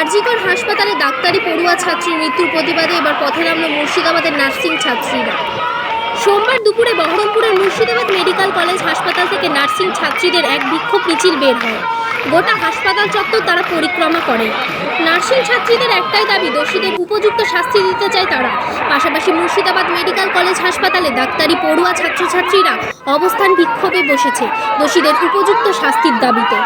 আরজিকর হাসপাতালে ডাক্তারি পড়ুয়া ছাত্রীর মৃত্যুর প্রতিবাদে এবার পথে নামল মুর্শিদাবাদের নার্সিং ছাত্রীরা। সোমবার দুপুরে বহরমপুরের মুর্শিদাবাদ মেডিকেল কলেজ হাসপাতাল থেকে নার্সিং ছাত্রীদের এক বিক্ষোভ মিছিল বের হয়। গোটা হাসপাতাল চত্বর তারা পরিক্রমা করে। নার্সিং ছাত্রীদের একটাই দাবি, দোষীদের উপযুক্ত শাস্তি দিতে চায় তারা। পাশাপাশি মুর্শিদাবাদ মেডিকেল কলেজ হাসপাতালে ডাক্তারি পড়ুয়া ছাত্রছাত্রীরা অবস্থান বিক্ষোভে বসেছে, দোষীদের উপযুক্ত শাস্তির দাবিতে।